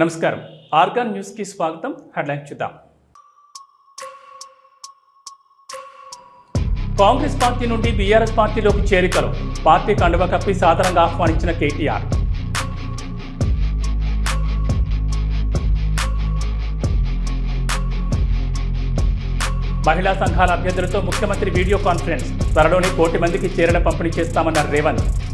నమస్కారం. ఆర్గాన్ న్యూస్కి స్వాగతం. హెడ్లైన్ చూద్దాం. కాంగ్రెస్ పార్టీ నుండి బీఆర్ఎస్ పార్టీలోకి చేరికలు. పార్టీ కండువ కప్పి సాధారణంగా ఆహ్వానించిన కేటీఆర్. మహిళా సంఘాల అభ్యర్థులతో ముఖ్యమంత్రి వీడియో కాన్ఫరెన్స్. త్వరలోనే కోటి మందికి చీరల పంపిణీ చేస్తామన్నారు రేవంత్.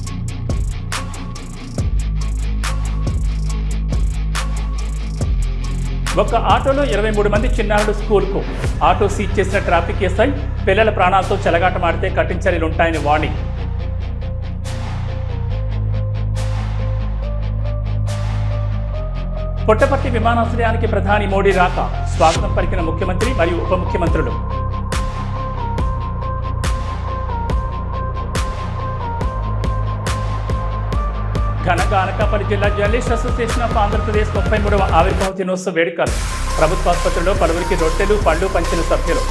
ఒక ఆటోలో ఇరవై మూడు మంది చిన్నారులు స్కూల్కు. ఆటో సీజ్ చేసిన ట్రాఫిక్ ఎస్ఐ పిల్లల ప్రాణాలతో చెలగాటమాడితే కఠిన చర్యలు ఉంటాయని వార్నింగ్. పుట్టపర్తి విమానాశ్రయానికి ప్రధాని మోడీ రాక. స్వాగతం పలికిన ముఖ్యమంత్రి మరియు ఉప ముఖ్యమంత్రులు. ఘనంగా అనకాపల్లి జిల్లా జర్నలిస్ట్ అసోసియేషన్ ఆఫ్ ఆంధ్రప్రదేశ్ ముప్పై మూడవ ఆవిర్భావ దినోత్సవ వేడుకలు. ప్రభుత్వ ఆసుపత్రిలో పలువురికి రొట్టెలు పళ్ళు పంచిన సభ్యులు.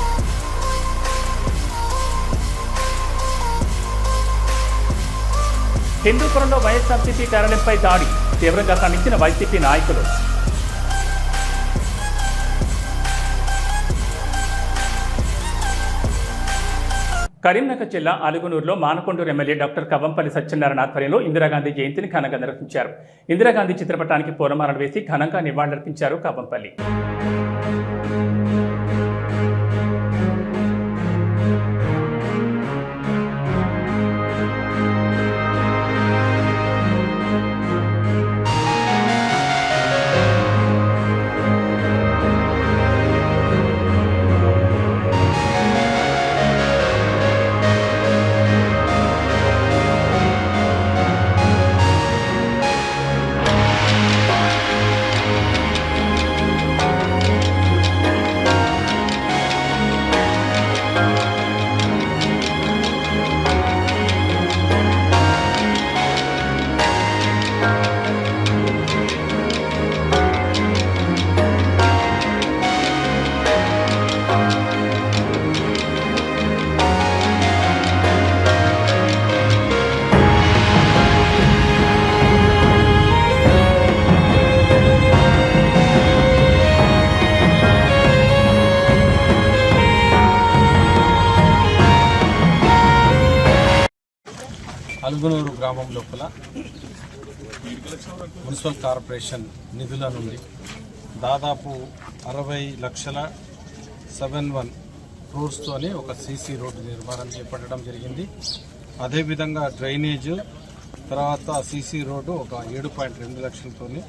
హిందూపురంలో వైఎస్ఆర్సీపీ కార్యాలయంపై దాడి. తీవ్రంగా ఖండించిన వైసీపీ నాయకులు. కరీంనగర్ జిల్లా అలుగునూరులో మానకొండూరు ఎమ్మెల్యే డాక్టర్ కవంపల్లి సత్యనారాయణ ఆధ్వర్యంలో ఇందిరాగాంధీ జయంతిని ఘనంగా నిర్వహించారు. ఇందిరాగాంధీ చిత్రపటానికి పూలమాలలు వేసి ఘనంగా నివాళులర్పించారు కవంపల్లి. అలుగునూరు గ్రామం లోపల మున్సిపల్ కార్పొరేషన్ నిధుల నుండి దాదాపు అరవై లక్షల సెవెన్ వన్ క్రోర్స్తోని ఒక సీసీ రోడ్డు నిర్మాణం చేపట్టడం జరిగింది. అదేవిధంగా డ్రైనేజ్ తర్వాత సీసీ రోడ్డు ఒక ఏడు పాయింట్ రెండు లక్షలతోని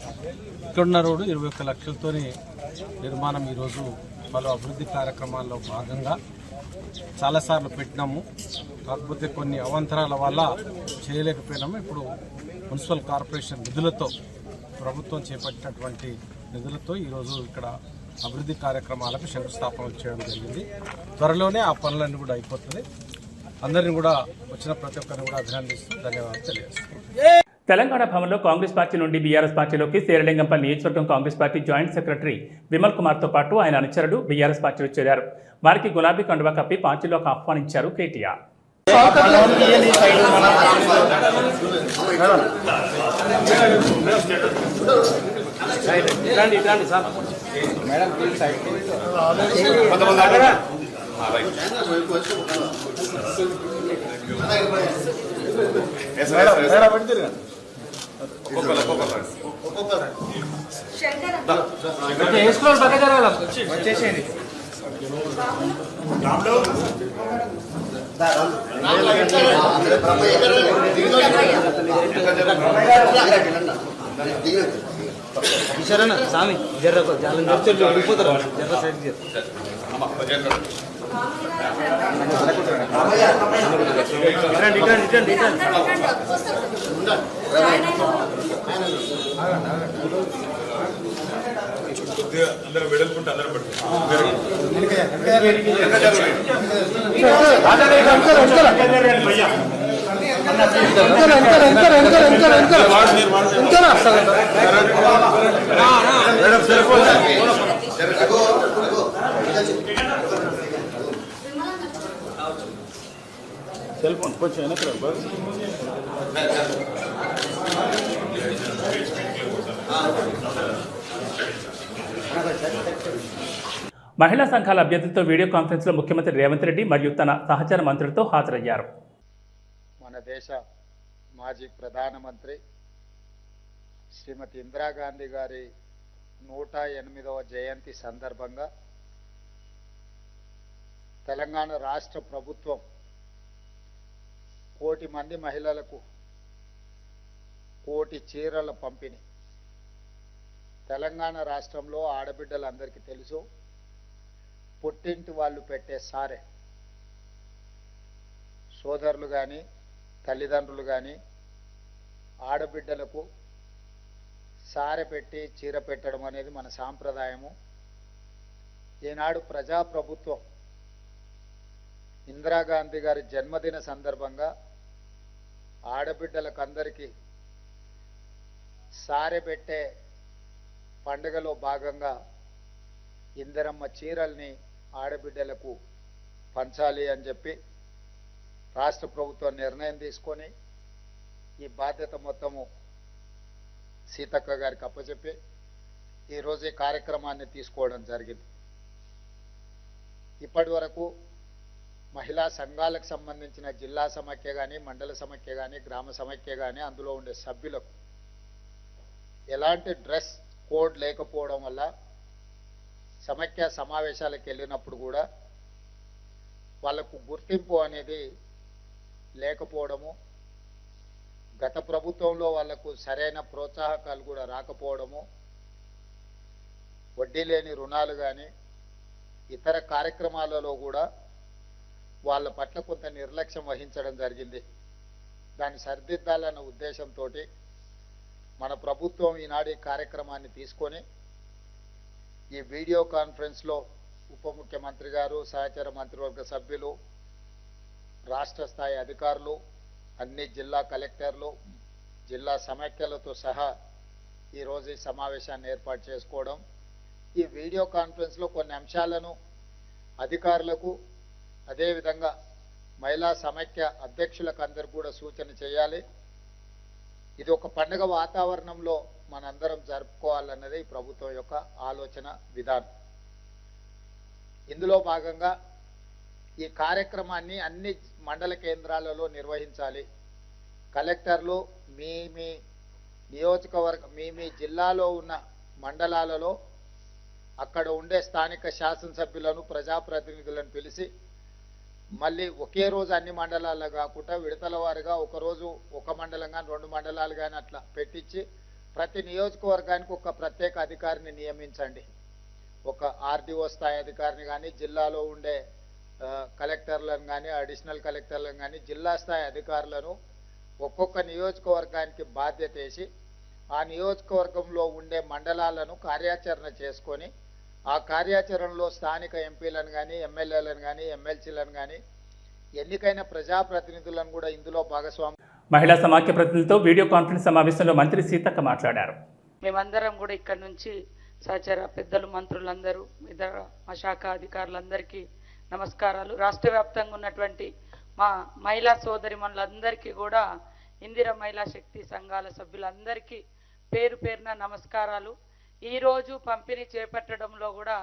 ఇక్కడున్న రోడ్డు ఇరవై ఒక్క లక్షలతోని నిర్మాణం ఈరోజు పలు అభివృద్ధి కార్యక్రమాల్లో భాగంగా చాలాసార్లు పెట్టినాము. కాకపోతే కొన్ని అవాంతరాల వల్ల చేయలేకపోయినాము. ఇప్పుడు మున్సిపల్ కార్పొరేషన్ నిధులతో ప్రభుత్వం చేపట్టినటువంటి నిధులతో ఈరోజు ఇక్కడ అభివృద్ధి కార్యక్రమాలకు శంకుస్థాపన చేయడం జరిగింది. త్వరలోనే ఆ పనులన్నీ కూడా అయిపోతుంది. అందరిని కూడా వచ్చిన ప్రతి ఒక్కరిని కూడా అభినందిస్తూ ధన్యవాదాలు తెలియజేస్తాను తెలంగాణ భవన్లో కాంగ్రెస్ పార్టీ నుండి బీఆర్ఎస్ పార్టీలోకి శేరలింగంపల్లి నియోజకవర్గం Congress party joint secretary Vimal కుమార్తో పాటు ఆయన అనుచరుడు బీఆర్ఎస్ పార్టీలో చేరారు వారికి గులాబీ కండువా కప్పి పార్టీలోకి ఆహ్వానించారు కేటీఆర్ సరేనా స్వామి జర్ర జాలం చెప్తే వెళ్ళిపోతారు జర్ర side return return return return అందరూ వెడల్పుంటే అందరూ సెల్ ఫోన్ కొంచెం వెనక్కి. మహిళా సంఘాల అభ్యర్థులతో వీడియో కాన్ఫరెన్స్లో ముఖ్యమంత్రి రేవంత్ రెడ్డి మరియు తన సహచర మంత్రులతో హాజరయ్యారు మన దేశ మాజీ ప్రధానమంత్రి శ్రీమతి ఇందిరాగాంధీ గారి నూట ఎనిమిదవ జయంతి సందర్భంగా తెలంగాణ రాష్ట్ర ప్రభుత్వం కోటి మంది మహిళలకు కోటి చీరల పంపిణీ. తెలంగాణ రాష్ట్రంలో ఆడబిడ్డలందరికీ తెలుసు పుట్టింటి వాళ్ళు పెట్టే సారే. సోదరులు కానీ తల్లిదండ్రులు కానీ ఆడబిడ్డలకు సారె పెట్టి చీర పెట్టడం అనేది మన సాంప్రదాయము. ఈనాడు ప్రజాప్రభుత్వం ఇందిరాగాంధీ గారి జన్మదిన సందర్భంగా ఆడబిడ్డలకు అందరికీ పెట్టే పండుగలో భాగంగా ఇందరమ్మ చీరల్ని ఆడబిడ్డలకు పంచాలి అని చెప్పి రాష్ట్ర ప్రభుత్వం నిర్ణయం తీసుకొని ఈ బాధ్యత మొత్తము సీతక్క గారికి అప్పచెప్పి ఈరోజు ఈ కార్యక్రమాన్ని తీసుకోవడం జరిగింది. ఇప్పటి వరకు మహిళా సంఘాలకు సంబంధించిన జిల్లా సమాఖ్య కానీ మండల సమాఖ్య కానీ గ్రామ సమాఖ్య కానీ అందులో ఉండే సభ్యులకు ఎలాంటి డ్రెస్ కోడ్ లేకపోవడం వల్ల సమైక్య సమావేశాలకు వెళ్ళినప్పుడు కూడా వాళ్ళకు గుర్తింపు అనేది లేకపోవడము గత ప్రభుత్వంలో వాళ్ళకు సరైన ప్రోత్సాహకాలు కూడా రాకపోవడము వడ్డీ లేని రుణాలు కానీ ఇతర కార్యక్రమాలలో కూడా వాళ్ళ పట్ల కొంత నిర్లక్ష్యం వహించడం జరిగింది. దాన్ని సరిదిద్దాలన్న ఉద్దేశంతో మన ప్రభుత్వం ఈనాడు ఈ కార్యక్రమాన్ని తీసుకొని ఈ వీడియో కాన్ఫరెన్స్లో ఉప ముఖ్యమంత్రి గారు సహచర మంత్రివర్గ సభ్యులు రాష్ట్ర స్థాయి అధికారులు అన్ని జిల్లా కలెక్టర్లు జిల్లా సమైక్యలతో సహా ఈరోజు ఈ సమావేశాన్ని ఏర్పాటు చేసుకోవడం ఈ వీడియో కాన్ఫరెన్స్లో కొన్ని అంశాలను అధికారులకు అదేవిధంగా మహిళా సమైక్య అధ్యక్షులకు అందరు కూడా సూచన చేయాలి. ఇది ఒక పండుగ వాతావరణంలో మనందరం జరుపుకోవాలన్నది ప్రభుత్వం యొక్క ఆలోచన విధానం. ఇందులో భాగంగా ఈ కార్యక్రమాన్ని అన్ని మండల కేంద్రాలలో నిర్వహించాలి. కలెక్టర్లు మీ మీ నియోజకవర్గ మీ మీ జిల్లాలో ఉన్న మండలాలలో అక్కడ ఉండే స్థానిక శాసనసభ్యులను ప్రజాప్రతినిధులను పిలిచి మళ్ళీ ఒకే రోజు అన్ని మండలాల్లో కాకుండా విడతల వారుగా ఒకరోజు ఒక మండలం కానీ రెండు మండలాలు కానీ అట్లా పెట్టించి ప్రతి నియోజకవర్గానికి ఒక ప్రత్యేక అధికారిని నియమించండి. ఒక ఆర్డీఓ స్థాయి అధికారిని కానీ జిల్లాలో ఉండే కలెక్టర్లను కానీ అడిషనల్ కలెక్టర్లను కానీ జిల్లా స్థాయి అధికారులను ఒక్కొక్క నియోజకవర్గానికి బాధ్యత వేసి ఆ నియోజకవర్గంలో ఉండే మండలాలను కార్యాచరణ చేసుకొని ఆ కార్యాచరణలో స్థానిక ఎంపీలను కానీ ఎమ్మెల్యేలను కానీ ఎమ్మెల్సీలను కానీ ఎన్నికైన ప్రజాప్రతినిధులను కూడా ఇందులో భాగస్వామి మహిళా సమాఖ్య ప్రతినిధులతో వీడియో కాన్ఫరెన్స్ సమావేశంలో మంత్రి సీతక్క మాట్లాడారు. మేమందరం కూడా ఇక్కడ నుంచి సహచర పెద్దలు మంత్రులందరూ ఇతర మా శాఖ అధికారులందరికీ నమస్కారాలు. రాష్ట్ర వ్యాప్తంగా ఉన్నటువంటి మా మహిళా సోదరి మనులందరికీ కూడా ఇందిర మహిళా శక్తి సంఘాల సభ్యులందరికీ పేరు పేరున నమస్కారాలు. ఈరోజు పంపిణీ చేపట్టడంలో కూడా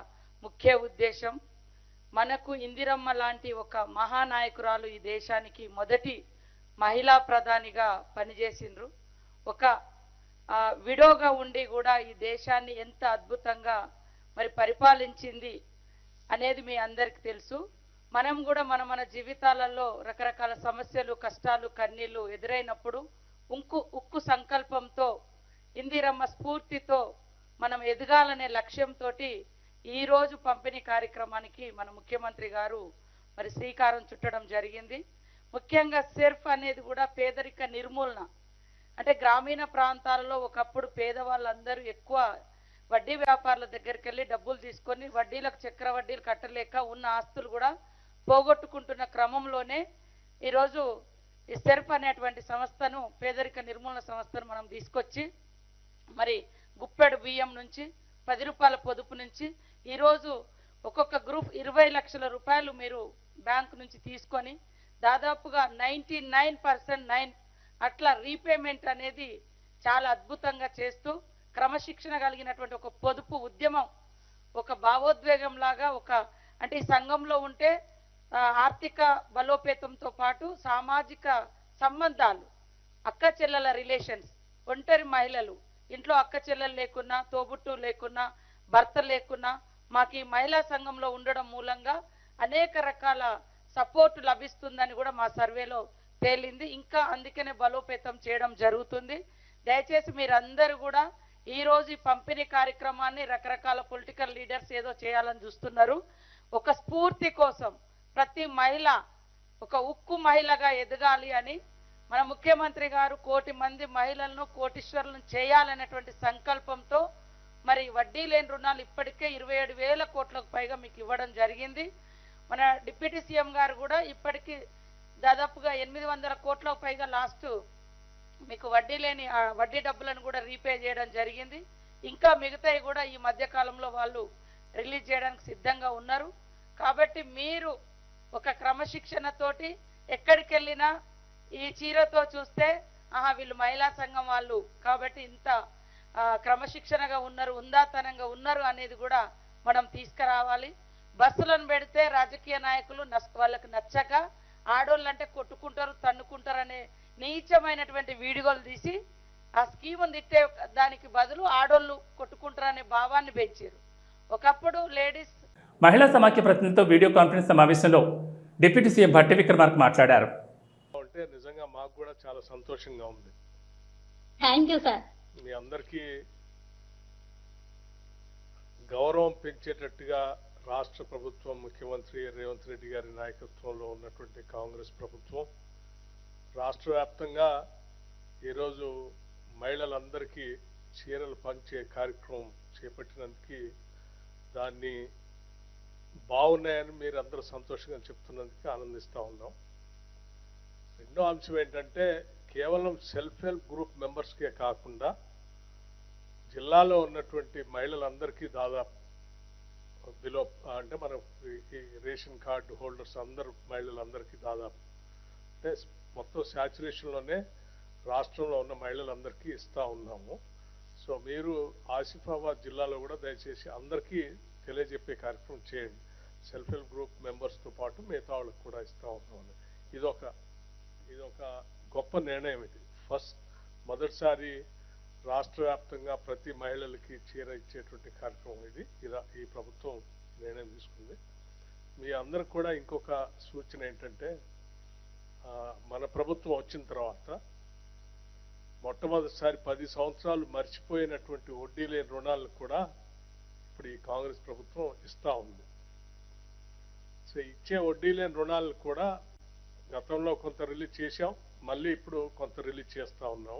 ముఖ్య ఉద్దేశం మనకు ఇందిరమ్మ లాంటి ఒక మహానాయకురాలు ఈ దేశానికి మొదటి మహిళా ప్రధానిగా పనిచేసిండ్రు. ఒక విడోగా ఉండి కూడా ఈ దేశాన్ని ఎంత అద్భుతంగా మరి పరిపాలించింది అనేది మీ అందరికి తెలుసు. మనం కూడా మన మన జీవితాలలో రకరకాల సమస్యలు కష్టాలు కన్నీళ్ళు ఎదురైనప్పుడు ఉంకు ఉక్కు సంకల్పంతో ఇందిరమ్మ స్ఫూర్తితో మనం ఎదగాలనే లక్ష్యంతో ఈరోజు పంపిణీ కార్యక్రమానికి మన ముఖ్యమంత్రి గారు మరి శ్రీకారం చుట్టడం జరిగింది. ముఖ్యంగా సెర్ఫ్ అనేది కూడా పేదరిక నిర్మూలన. అంటే గ్రామీణ ప్రాంతాలలో ఒకప్పుడు పేదవాళ్ళందరూ ఎక్కువ వడ్డీ వ్యాపారుల దగ్గరికి వెళ్ళి డబ్బులు తీసుకొని వడ్డీలకు చక్ర వడ్డీలు కట్టలేక ఉన్న ఆస్తులు కూడా పోగొట్టుకుంటున్న క్రమంలోనే ఈరోజు ఈ సెర్ఫ్ అనేటువంటి సంస్థను పేదరిక నిర్మూలన సంస్థను మనం తీసుకొచ్చి మరి గుప్పెడు బియ్యం నుంచి పది రూపాయల పొదుపు నుంచి ఈరోజు ఒక్కొక్క గ్రూప్ ఇరవై లక్షల రూపాయలు మీరు బ్యాంకు నుంచి తీసుకొని దాదాపుగా నైంటీ నైన్ పర్సెంట్ నైన్ అట్లా రీపేమెంట్ అనేది చాలా అద్భుతంగా చేస్తూ క్రమశిక్షణ కలిగినటువంటి ఒక పొదుపు ఉద్యమం ఒక భావోద్వేగం లాగా ఒక అంటే ఈ సంఘంలో ఉంటే ఆర్థిక బలోపేతంతో పాటు సామాజిక సంబంధాలు అక్క చెల్లెల రిలేషన్స్ ఒంటరి మహిళలు ఇంట్లో అక్క చెల్లెలు లేకున్నా తోబుట్టు లేకున్నా భర్త లేకున్నా మాకు ఈ మహిళా సంఘంలో ఉండడం మూలంగా అనేక రకాల సపోర్ట్ లభిస్తుందని కూడా మా సర్వేలో తేలింది. ఇంకా అందుకనే బలోపేతం చేయడం జరుగుతుంది. దయచేసి మీరందరూ కూడా ఈరోజు ఈ పంపిణీ కార్యక్రమాన్ని రకరకాల పొలిటికల్ లీడర్స్ ఏదో చేయాలని చూస్తున్నారు. ఒక స్ఫూర్తి కోసం ప్రతి మహిళ ఒక ఉక్కు మహిళగా ఎదగాలి అని మన ముఖ్యమంత్రి గారు కోటి మంది మహిళలను కోటీశ్వరులను చేయాలనేటువంటి సంకల్పంతో మరి వడ్డీ లేని రుణాలు ఇప్పటికే ఇరవై ఏడు వేల కోట్లకు పైగా మీకు ఇవ్వడం జరిగింది. మన డిప్యూటీ సీఎం గారు కూడా ఇప్పటికీ దాదాపుగా ఎనిమిది వందల కోట్లకు పైగా లాస్ట్ మీకు వడ్డీ లేని ఆ వడ్డీ డబ్బులను కూడా రీపే చేయడం జరిగింది. ఇంకా మిగతాయి కూడా ఈ మధ్య కాలంలో వాళ్ళు రిలీజ్ చేయడానికి సిద్ధంగా ఉన్నారు. కాబట్టి మీరు ఒక క్రమశిక్షణతోటి ఎక్కడికి వెళ్ళినా ఈ చీరతో చూస్తే ఆహా వీళ్ళు మహిళా సంఘం వాళ్ళు. కాబట్టి ఇంత క్రమశిక్షణగా ఉన్నారు ఉందాతనంగా ఉన్నారు అనేది కూడా మనం తీసుకురావాలి. బస్సులను పెడితే రాజకీయ నాయకులు వాళ్ళకి నచ్చక ఆడోళ్ళంటే కొట్టుకుంటారు తన్నుకుంటారు అనే నీచమైనటువంటి వీడియోలు తీసి ఆ స్కీమ్ తిట్టే దానికి బదులు ఆడోళ్ళు కొట్టుకుంటారనే భావాన్ని పెంచారు. ఒకప్పుడు లేడీస్ మహిళా సమాఖ్య ప్రతినిధితో వీడియో కాన్ఫరెన్స్ సమావేశంలో డిప్యూటీ సీఎం భట్టి విక్రమార్క్ మాట్లాడారు. మాకు కూడా చాలా సంతోషంగా ఉంది. థ్యాంక్ యూ సార్ మీ అందరికీ గౌరవం పెంచేటట్టుగా రాష్ట్ర ప్రభుత్వం ముఖ్యమంత్రి రేవంత్ రెడ్డి గారి నాయకత్వంలో ఉన్నటువంటి కాంగ్రెస్ ప్రభుత్వం రాష్ట్ర వ్యాప్తంగా ఈరోజు మహిళలందరికీ చీరలు పంచే కార్యక్రమం చేపట్టినందుకు దాన్ని బాగున్నాయని మీరు అందరూ సంతోషంగా చెప్తున్నందుకు ఆనందిస్తూ ఉన్నాం. రెండో అంశం ఏంటంటే కేవలం సెల్ఫ్ హెల్ప్ గ్రూప్ మెంబర్స్కే కాకుండా జిల్లాలో ఉన్నటువంటి మహిళలందరికీ దాదాపు బిలో అంటే మన ఈ రేషన్ కార్డు హోల్డర్స్ అందరు మహిళలందరికీ దాదాపు అంటే మొత్తం శాచురేషన్లోనే రాష్ట్రంలో ఉన్న మహిళలందరికీ ఇస్తూ ఉన్నాము. సో మీరు ఆసిఫాబాద్ జిల్లాలో కూడా దయచేసి అందరికీ తెలియజెప్పే కార్యక్రమం చేయండి. సెల్ఫ్ హెల్ప్ గ్రూప్ మెంబర్స్తో పాటు మిగతా వాళ్ళకి కూడా ఇస్తా ఇది ఇదొక ఇది ఒక గొప్ప నిర్ణయం ఇది. ఫస్ట్ మొదటిసారి రాష్ట్ర వ్యాప్తంగా ప్రతి మహిళలకి చీర ఇచ్చేటువంటి కార్యక్రమం ఇది. ఇలా ఈ ప్రభుత్వం నిర్ణయం తీసుకుంది. మీ అందరికి కూడా ఇంకొక సూచన ఏంటంటే మన ప్రభుత్వం వచ్చిన తర్వాత మొట్టమొదటిసారి పది సంవత్సరాలు మర్చిపోయినటువంటి వడ్డీ లేని రుణాలను కూడా ఇప్పుడు ఈ కాంగ్రెస్ ప్రభుత్వం ఇస్తూ ఉంది. సో ఇచ్చే వడ్డీ లేని రుణాలను కూడా గతంలో కొంత రిలీజ్ చేశాం మళ్ళీ ఇప్పుడు కొంత రిలీజ్ చేస్తూ ఉన్నాం.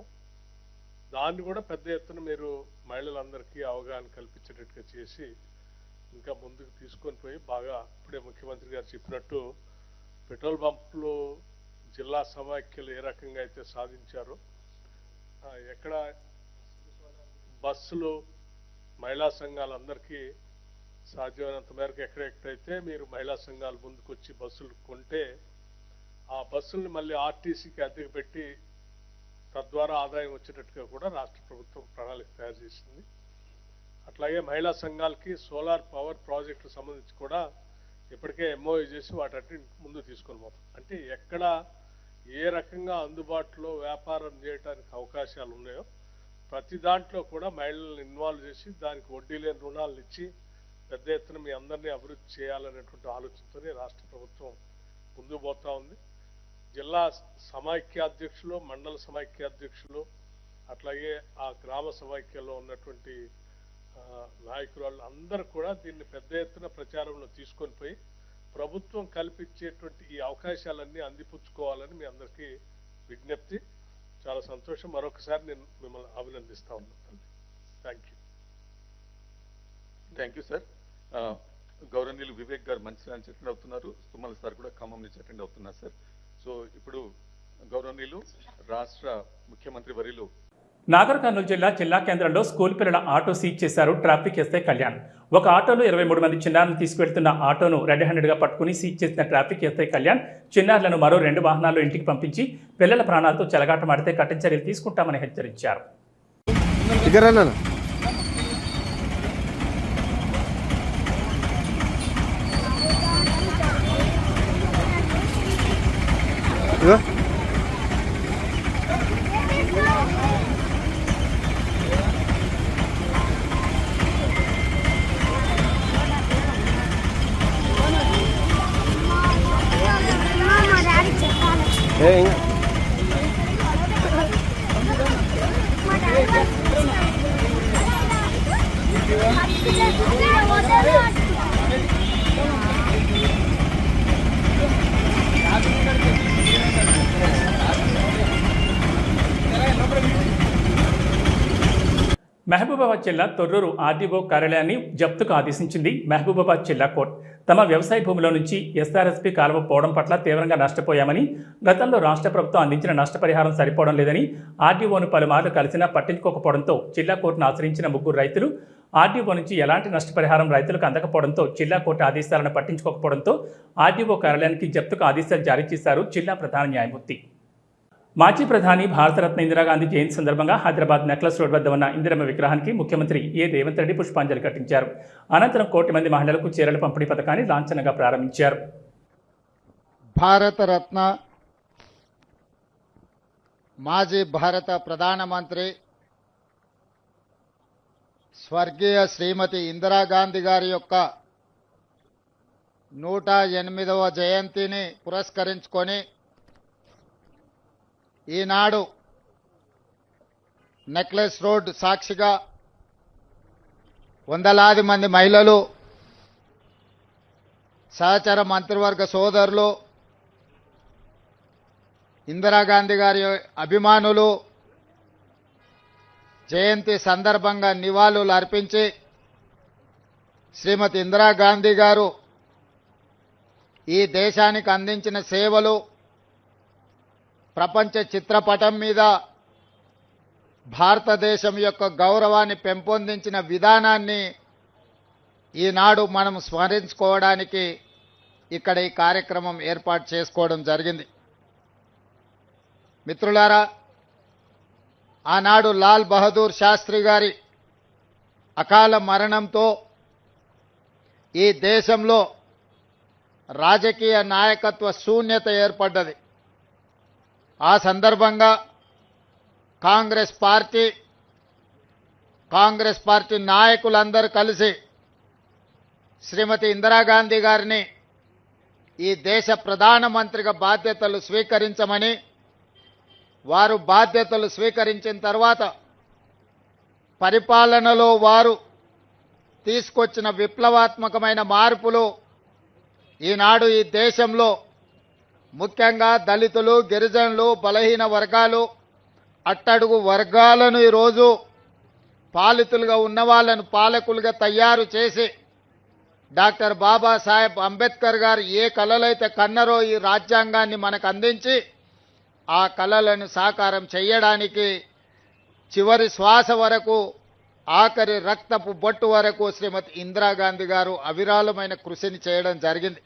దాన్ని కూడా పెద్ద ఎత్తున మీరు మహిళలందరికీ అవగాహన కల్పించేటట్టుగా చేసి ఇంకా ముందుకు తీసుకొని పోయి బాగా ఇప్పుడే ముఖ్యమంత్రి గారు చెప్పినట్టు పెట్రోల్ పంపులు జిల్లా సమాఖ్యలు ఏ రకంగా అయితే సాధించారో ఎక్కడ బస్సులు మహిళా సంఘాలందరికీ సాధ్యమైనంత మేరకు ఎక్కడెక్కడైతే మీరు మహిళా సంఘాలు ముందుకొచ్చి బస్సులు కొంటే ఆ బస్సుల్ని మళ్ళీ ఆర్టీసీకి అద్దెకు పెట్టి తద్వారా ఆదాయం వచ్చేటట్టుగా కూడా రాష్ట్ర ప్రభుత్వం ప్రణాళిక తయారు చేసింది. అట్లాగే మహిళా సంఘాలకి సోలార్ పవర్ ప్రాజెక్టు సంబంధించి కూడా ఇప్పటికే ఎంఓయూ చేసి వాటి ముందు తీసుకొని పోతాం. అంటే ఎక్కడ ఏ రకంగా అందుబాటులో వ్యాపారం చేయడానికి అవకాశాలు ఉన్నాయో ప్రతి దాంట్లో కూడా మహిళలను ఇన్వాల్వ్ చేసి దానికి వడ్డీ లేని రుణాలు ఇచ్చి పెద్ద ఎత్తున మీ అందరినీ అభివృద్ధి చేయాలనేటువంటి ఆలోచనతోనే రాష్ట్ర ప్రభుత్వం ముందుకు పోతా ఉంది. జిల్లా సమాఖ్యాధ్యక్షులు మండల సమాఖ్యాధ్యక్షులు అట్లాగే ఆ గ్రామ సమాఖ్యలో ఉన్నటువంటి నాయకురాళ్ళు అందరూ కూడా దీన్ని పెద్ద ఎత్తున ప్రచారంలో తీసుకొని పోయి ప్రభుత్వం కల్పించేటువంటి ఈ అవకాశాలన్నీ అందిపుచ్చుకోవాలని మీ అందరికీ విజ్ఞప్తి. చాలా సంతోషం. మరొకసారి నేను మిమ్మల్ని అభినందిస్తా ఉన్నాను తల్లి thank you thank you sir గౌరవనీయులు వివేక్ గారు మంచి అటెండ్ అవుతున్నారు. తుమ్మల సార్ కూడా ఖమ్మం నుంచి అటెండ్ అవుతున్నారు సార్ సో ఇప్పుడు గౌరవనీయులు రాష్ట్ర ముఖ్యమంత్రి వర్యులు. నాగర్ కర్నూలు జిల్లా జిల్లా కేంద్రంలో స్కూల్ పిల్లల ఆటో సీజ్ చేశారు ట్రాఫిక్ ఎస్ఐ కళ్యాణ్. ఒక ఆటోలో ఇరవై మూడు మంది చిన్నారులను తీసుకువెళ్తున్న ఆటోను రెడ్ హ్యాండెడ్గా పట్టుకుని సీజ్ చేసిన ట్రాఫిక్ ఎస్ఐ కళ్యాణ్ చిన్నారులను మరో రెండు వాహనాల్లో ఇంటికి పంపించి పిల్లల ప్రాణాలతో చెలగాటమాడితే కఠిన చర్యలు తీసుకుంటామని హెచ్చరించారు. ఇక్కడ ఇగో ఏ ఇంకా మహబూబాబాద్ జిల్లా తొర్రూరు ఆర్డీఓ కార్యాలయాన్ని జప్తుకు ఆదేశించింది మహబూబాబాద్ జిల్లా కోర్టు. తమ వ్యవసాయ భూమిలో నుంచి ఎస్ఆర్ఎస్పీ కాలువ పోవడం పట్ల తీవ్రంగా నష్టపోయామని గతంలో రాష్ట్ర ప్రభుత్వం అందించిన నష్టపరిహారం సరిపోవడం లేదని ఆర్డీఓను పలుమార్లు కలిసినా పట్టించుకోకపోవడంతో జిల్లా కోర్టును ఆశ్రయించిన ముగ్గురు రైతులు ఆర్డీఓ నుంచి ఎలాంటి నష్టపరిహారం రైతులకు అందకపోవడంతో జిల్లా కోర్టు ఆదేశాలను పట్టించుకోకపోవడంతో ఆర్డీఓ కార్యాలయానికి జప్తుకు ఆదేశాలు జారీ చేశారు జిల్లా ప్రధాన న్యాయమూర్తి. మాజీ ప్రధాని భారతరత్న ఇందిరాగాంధీ జయంతి సందర్భంగా హైదరాబాద్ నెక్లెస్ రోడ్ వద్ద ఉన్న ఇందిరమ్మ విగ్రహానికి ముఖ్యమంత్రి ఏ రేవంత్ రెడ్డి పుష్పాంజలి ఘటించారు. అనంతరం కోటి మంది మహిళలకు చీరల పంపిణీ పథకాన్ని లాంఛనంగా ప్రారంభించారు. భారతరత్న మాజీ భారత ప్రధానమంత్రి స్వర్గీయ శ్రీమతి ఇందిరాగాంధీ గారి యొక్క నూట ఎనిమిదవ జయంతిని పురస్కరించుకొని ఈనాడు నెక్లెస్ రోడ్ సాక్షిగా వందలాది మంది మహిళలు సహచర మంత్రివర్గ సోదరులు ఇందిరాగాంధీ గారి అభిమానులు జయంతి సందర్భంగా నివాళులు అర్పించి శ్రీమతి ఇందిరాగాంధీ గారు ఈ దేశానికి అందించిన సేవలు ప్రపంచ చిత్రపటం మీద భారతదేశం యొక్క గౌరవాన్ని పెంపొందించిన విధానాన్ని ఈనాడు మనం స్మరించుకోవడానికి ఇక్కడ ఈ కార్యక్రమం ఏర్పాటు చేసుకోవడం జరిగింది. మిత్రులారా ఆనాడు లాల్ బహదూర్ శాస్త్రి గారి అకాల మరణంతో ఈ దేశంలో రాజకీయ నాయకత్వ శూన్యత ఏర్పడ్డది. ఆ సందర్భంగా కాంగ్రెస్ పార్టీ కాంగ్రెస్ పార్టీ నాయకులందరూ కలిసి శ్రీమతి ఇందిరాగాంధీ గారిని ఈ దేశ ప్రధానమంత్రిగా బాధ్యతలు స్వీకరించమని వారు బాధ్యతలు స్వీకరించిన తర్వాత పరిపాలనలో వారు తీసుకొచ్చిన విప్లవాత్మకమైన మార్పులు ఈనాడు ఈ దేశంలో ముఖ్యంగా దళితులు గిరిజనులు బలహీన వర్గాలు అట్టడుగు వర్గాలను ఈరోజు పాలితులుగా ఉన్న వాళ్ళను పాలకులుగా తయారు చేసి డాక్టర్ బాబాసాహెబ్ అంబేద్కర్ గారు ఏ కళలైతే కన్నరో ఈ రాజ్యాంగాన్ని మనకు అందించి ఆ కళలను సాకారం చేయడానికి చివరి శ్వాస వరకు ఆఖరి రక్తపు బొట్టు వరకు శ్రీమతి ఇందిరాగాంధీ గారు అవిరాళమైన కృషిని చేయడం జరిగింది.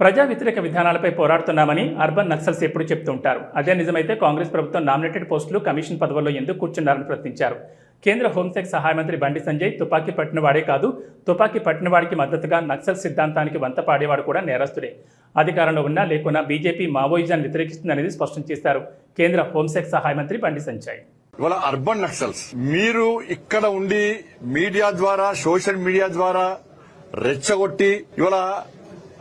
ప్రజా వ్యతిరేక విధానాలపై పోరాడుతున్నామని అర్బన్ నక్సల్స్ ఎప్పుడు చెప్తుంటారు అదే నిజమైతే కాంగ్రెస్ ప్రభుత్వం నామినేటెడ్ పోస్టులు కమిషన్ పదవుల్లో ఎందుకు కూర్చున్నారని ప్రశ్నించారు. కేంద్ర హోంశాఖ సహాయ మంత్రి బండి సంజయ్ తుపాకీ పట్టినవాడే కాదు తుపాకీ పట్టినవాడికి మద్దతుగా నక్సల్ సిద్ధాంతానికి వంత పాడేవాడు కూడా నేరస్తుడే. అధికారంలో ఉన్నా లేకున్నా బీజేపీ మావోయిజాన్ని వ్యతిరేకిస్తుందనేది స్పష్టం చేశారు కేంద్ర హోంశాఖ సహాయ మంత్రి బండి సంజయ్. ఇవాళ అర్బన్ నక్సల్స్ మీరు ఇక్కడ ఉండి మీడియా ద్వారా సోషల్ మీడియా ద్వారా రెచ్చగొట్టి ఇవాళ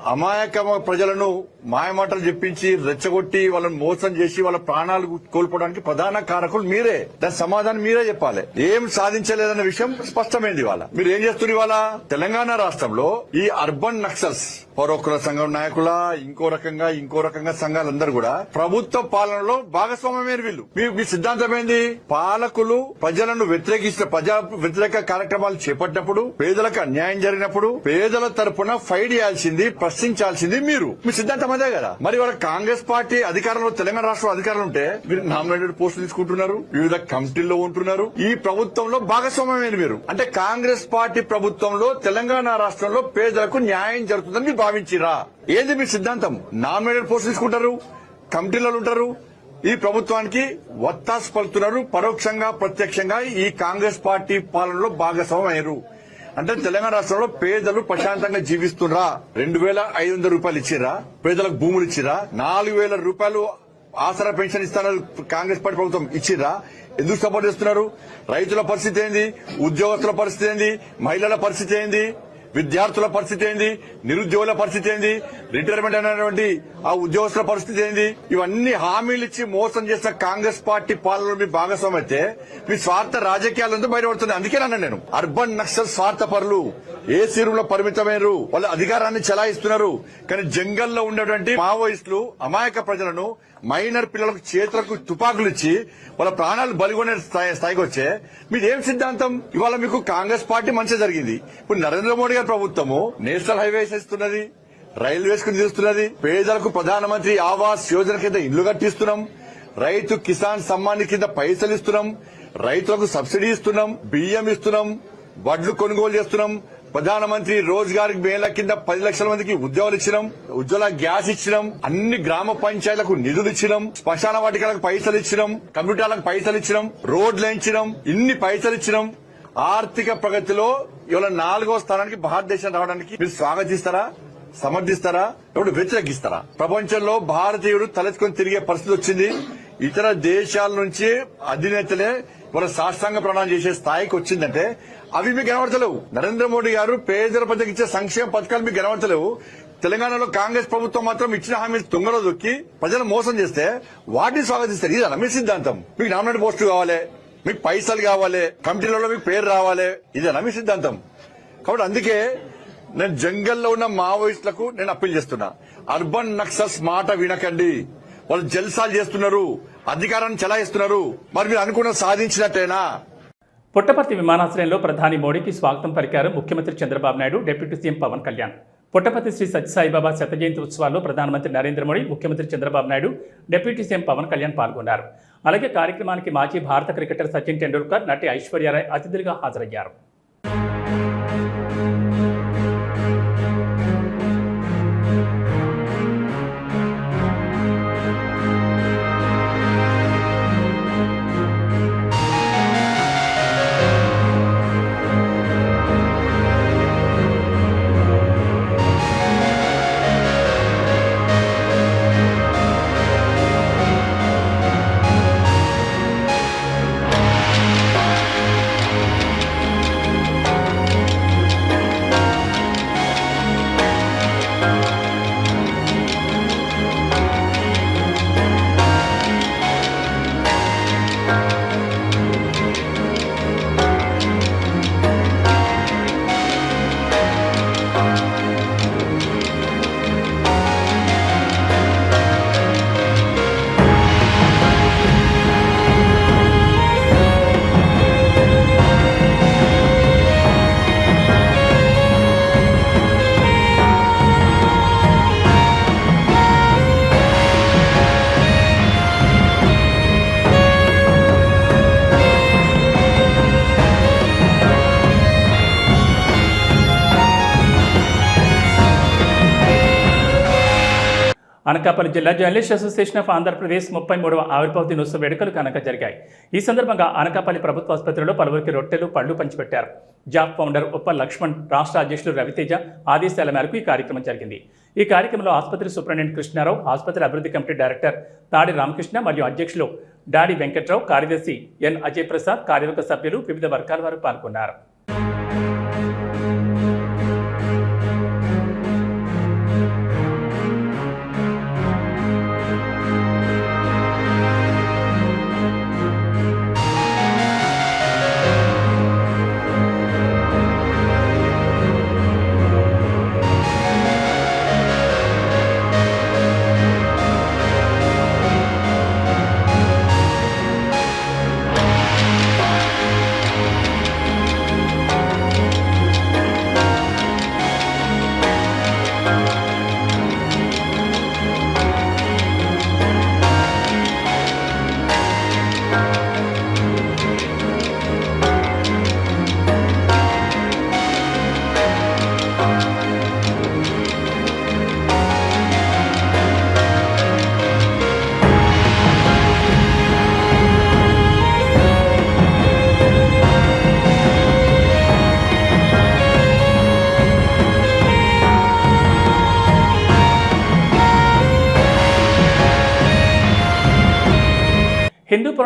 అమాయక ప్రజలను మాయమాటలు చెప్పించి రెచ్చగొట్టి వాళ్ళని మోసం చేసి వాళ్ళ ప్రాణాలు కోల్పోవడానికి ప్రధాన కారకులు మీరే. దాని సమాధానం మీరే చెప్పాలి. ఏం సాధించలేదన్న విషయం స్పష్టమైంది ఇవాళ. మీరు ఏం చేస్తున్నారు ఇవాళ? తెలంగాణ రాష్ట్రంలో ఈ అర్బన్ నక్సల్స్ పౌరకుల సంఘం నాయకుల ఇంకో రకంగా ఇంకో రకంగా సంఘాలందరూ కూడా ప్రభుత్వ పాలనలో భాగస్వామ్యమైన వీళ్ళు. మీ మీ సిద్ధాంతం ఏంది? పాలకులు ప్రజలను వ్యతిరేకించిన ప్రజా వ్యతిరేక కార్యక్రమాలు చేపట్టినప్పుడు పేదలకు అన్యాయం జరిగినప్పుడు పేదల తరపున ఫైట్ చేయాల్సింది ప్రశ్నించాల్సింది మీరు. మీ సిద్ధాంతం అదే కదా. మరి వాళ్ళ కాంగ్రెస్ పార్టీ అధికారంలో తెలంగాణ రాష్ట్రం అధికారంలో ఉంటే మీరు నామినేటెడ్ పోస్టులు తీసుకుంటున్నారు వివిధ కమిటీల్లో ఉంటున్నారు. ఈ ప్రభుత్వంలో భాగస్వామ్యమైన మీరు. అంటే కాంగ్రెస్ పార్టీ ప్రభుత్వంలో తెలంగాణ రాష్ట్రంలో పేదలకు న్యాయం జరుగుతుందని మీరు భావించిరా? ఏది మీ సిద్ధాంతం? నామినేటెడ్ పోస్ట్ తీసుకుంటారు కమిటీలలో ఉంటారు. ఈ ప్రభుత్వానికి వత్తాసు పలుతున్నారు పరోక్షంగా ప్రత్యక్షంగా ఈ కాంగ్రెస్ పార్టీ పాలనలో భాగస్వామ్యం అయ్యారు. అంటే తెలంగాణ రాష్ట్రంలో పేదలు ప్రశాంతంగా జీవిస్తున్నారా రెండు వేల ఐదు వందల రూపాయలు ఇచ్చిరా పేదలకు భూములు ఇచ్చిరా నాలుగు వేల రూపాయలు ఆసరా పెన్షన్ ఇస్తానని కాంగ్రెస్ పార్టీ ప్రభుత్వం ఇచ్చిరా ఎందుకు సపోర్ట్ చేస్తున్నారు? రైతుల పరిస్థితి ఏంది? ఉద్యోగస్తుల పరిస్థితి ఏంది? మహిళల పరిస్థితి ఏంది? విద్యార్థుల పరిస్థితి ఏంది? నిరుద్యోగుల పరిస్థితి ఏంది? రిటైర్మెంట్ అయినటువంటి ఆ ఉద్యోగస్తుల పరిస్థితి ఏంది? ఇవన్నీ హామీలు ఇచ్చి మోసం చేసిన కాంగ్రెస్ పార్టీ పాలనలో మీ భాగస్వామి అయితే మీ స్వార్థ రాజకీయాలంతా బయటపడుతుంది? అందుకే అన్నాను నేను. అర్బన్ నక్సల్ స్వార్థ పరులు ఏ సీరులో పరిమితమైన వాళ్ళ అధికారాన్ని చెలాయిస్తున్నారు. కానీ జంగల్లో ఉన్నటువంటి మావోయిస్టులు అమాయక ప్రజలను మైనర్ పిల్లలకు చేతులకు తుపాకులు ఇచ్చి వాళ్ళ ప్రాణాలు బలిగొనే స్థాయి- స్థాయికి వచ్చే మీదేం సిద్ధాంతం? ఇవాళ మీకు కాంగ్రెస్ పార్టీ మంచి జరిగింది. ఇప్పుడు నరేంద్ర మోడీ గారి ప్రభుత్వము నేషనల్ హైవేస్ ఇస్తున్నది రైల్వేస్కు నిలుస్తున్నది. పేదలకు ప్రధానమంత్రి ఆవాస్ యోజన కింద ఇల్లు కట్టిస్తున్నాం. రైతు కిసాన్ సమ్మాన్ కింద పైసలు ఇస్తున్నాం రైతులకు సబ్సిడీ ఇస్తున్నాం. బియ్యం ఇస్తున్నాం. వడ్లు కొనుగోలు చేస్తున్నాం. ప్రధానమంత్రి రోజ్గార్ మేళ కింద పది లక్షల మందికి ఉద్యోగాలు ఇచ్చినాం ఉజ్వల గ్యాస్ ఇచ్చినాం అన్ని గ్రామ పంచాయతీలకు నిధులు ఇచ్చినాం శ్మశాన వాటికలకు పైసలు ఇచ్చినాం కంప్యూటర్లకు పైసలు ఇచ్చినాం రోడ్లు ఇచ్చినాం ఇన్ని పైసలు ఇచ్చినాం. ఆర్థిక ప్రగతిలో ఇవాళ నాలుగో స్థానానికి భారతదేశం రావడానికి మీరు స్వాగతిస్తారా? సమర్థిస్తారా? ఇప్పుడు వ్యతిరేకిస్తారా? ప్రపంచంలో భారతీయుడు తలెత్తుకొని తిరిగే పరిస్థితి వచ్చింది. ఇతర దేశాల నుంచి అధినేతలే వాళ్ళ సాష్టాంగ ప్రణాళిక చేసే స్థాయికి వచ్చిందంటే అవి మీకు కనబడతలేవు నరేంద్ర మోడీ గారు పేదల ప్రజలకు ఇచ్చే సంక్షేమ పథకాలు మీకు కనబడతలేవు తెలంగాణలో కాంగ్రెస్ ప్రభుత్వం మాత్రం ఇచ్చిన హామీ తుంగలో దొక్కి ప్రజలు మోసం చేస్తే వాటిని స్వాగతిస్తారు. ఇది మీ సిద్ధాంతం. మీకు నామినేట్ పోస్టులు కావాలి మీకు పైసలు కావాలి కమిటీలలో మీకు పేరు రావాలి. ఇది మీ సిద్ధాంతం. కాబట్టి అందుకే నేను జంగల్లో ఉన్న మావోయిస్టులకు నేను అప్పీల్ చేస్తున్నా. అర్బన్ నక్సల్స్ మాట వినకండి. వాళ్ళు జల్సాలు చేస్తున్నారు. అధికారాన్ని చెలాయిస్తున్నారు. మరి మీరు అనుకున్న సాధించినట్టేనా? పుట్టపర్తి విమానాశ్రయంలో ప్రధాని మోడీకి స్వాగతం పలికారు ముఖ్యమంత్రి చంద్రబాబు నాయుడు డిప్యూటీ సీఎం పవన్ కళ్యాణ్. పుట్టపర్తి శ్రీ సత్యసాయిబాబా శత జయంతి ఉత్సవాల్లో ప్రధానమంత్రి నరేంద్ర మోడీ ముఖ్యమంత్రి చంద్రబాబు నాయుడు డిప్యూటీ సీఎం పవన్ కళ్యాణ్ పాల్గొన్నారు. అలాగే కార్యక్రమానికి మాజీ భారత క్రికెటర్ సచిన్ టెండూల్కర్ నటి ఐశ్వర్యారాయ్ అతిథులుగా హాజరయ్యారు. అనకాపల్లి జిల్లా జర్నలిస్ట్ అసోసియేషన్ ఆఫ్ ఆంధ్రప్రదేశ్ ముప్పై మూడవ ఆవిర్భావ దినోత్సవ వేడుకలు కనుక జరిగాయి. ఈ సందర్భంగా అనకాపల్లి ప్రభుత్వ ఆసుపత్రిలో పలువురికి రొట్టెలు పళ్ళు పంచిపెట్టారు. జాబ్ ఫౌండర్ ఉప్ప లక్ష్మణ్ రాష్ట్ర అధ్యక్షులు రవితేజ ఆదేశాల మేరకు ఈ కార్యక్రమం జరిగింది. ఈ కార్యక్రమంలో ఆసుపత్రి సూపరింటెండెంట్ కృష్ణారావు ఆసుపత్రి అభివృద్ధి కమిటీ డైరెక్టర్ తాడి రామకృష్ణ మరియు అధ్యక్షులు డాడి వెంకట్రావు కార్యదర్శి ఎన్ అజయ్ ప్రసాద్ కార్యవర్గ సభ్యులు వివిధ వర్గాల వారు పాల్గొన్నారు.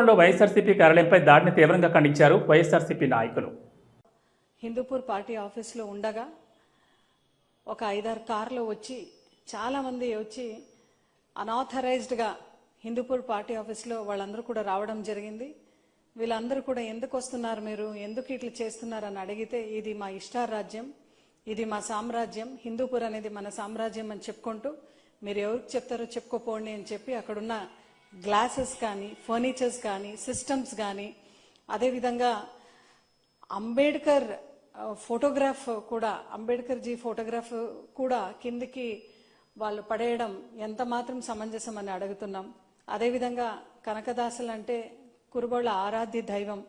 హిందూపురంలో వైఎస్ఆర్సీపీ కార్యాలయంపై దాడిని తీవ్రంగా ఖండించారు వైఎస్ఆర్సీపీ నాయకులు. హిందూపూర్ పార్టీ ఆఫీస్లో ఉండగా ఒక ఐదారు కార్లు వచ్చి చాలామంది వచ్చి అనాథరైజ్డ్గా హిందూపూర్ పార్టీ ఆఫీస్లో వాళ్ళందరూ కూడా రావడం జరిగింది. వీళ్ళందరూ కూడా ఎందుకు వస్తున్నారు మీరు? ఎందుకు ఇట్లా అని అడిగితే ఇది మా ఇష్టారాజ్యం ఇది మా సామ్రాజ్యం హిందూపూర్ అనేది మన సామ్రాజ్యం అని చెప్పుకుంటూ మీరు ఎవరికి చెప్తారో చెప్పుకోపోండి అని చెప్పి అక్కడున్న గ్లాసెస్ కానీ ఫర్నిచర్స్ కానీ సిస్టమ్స్ కానీ అదేవిధంగా అంబేద్కర్ ఫోటోగ్రాఫ్ కూడా అంబేద్కర్ జీ ఫోటోగ్రాఫ్ కూడా కిందికి వాళ్ళు పడేయడం ఎంత మాత్రం సమంజసం అని అడుగుతున్నాం. అదేవిధంగా కనకదాసులు అంటే కురుబళ్ళ ఆరాధ్య దైవం.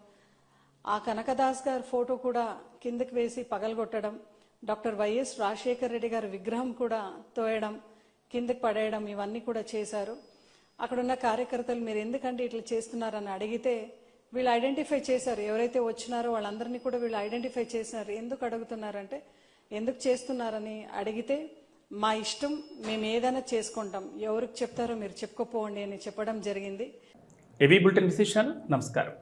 ఆ కనకదాస్ గారి ఫోటో కూడా కిందకి వేసి పగలగొట్టడం డాక్టర్ వైఎస్ రాజశేఖర్ రెడ్డి గారి విగ్రహం కూడా తోయడం కిందకి పడేయడం ఇవన్నీ కూడా చేశారు. అక్కడున్న కార్యకర్తలు మీరు ఎందుకంటే ఇట్లా చేస్తున్నారని అడిగితే వీళ్ళు ఐడెంటిఫై చేశారు. ఎవరైతే వచ్చినారో వాళ్ళందరినీ కూడా వీళ్ళు ఐడెంటిఫై చేసినారు ఎందుకు అడుగుతున్నారంటే ఎందుకు చేస్తున్నారని అడిగితే మా ఇష్టం మేము ఏదైనా చేసుకుంటాం. ఎవరికి చెప్తారో మీరు చెప్పుకోపోండి అని చెప్పడం జరిగింది. ఏబీ బులెటిన్ విశేషాలు. నమస్కారం.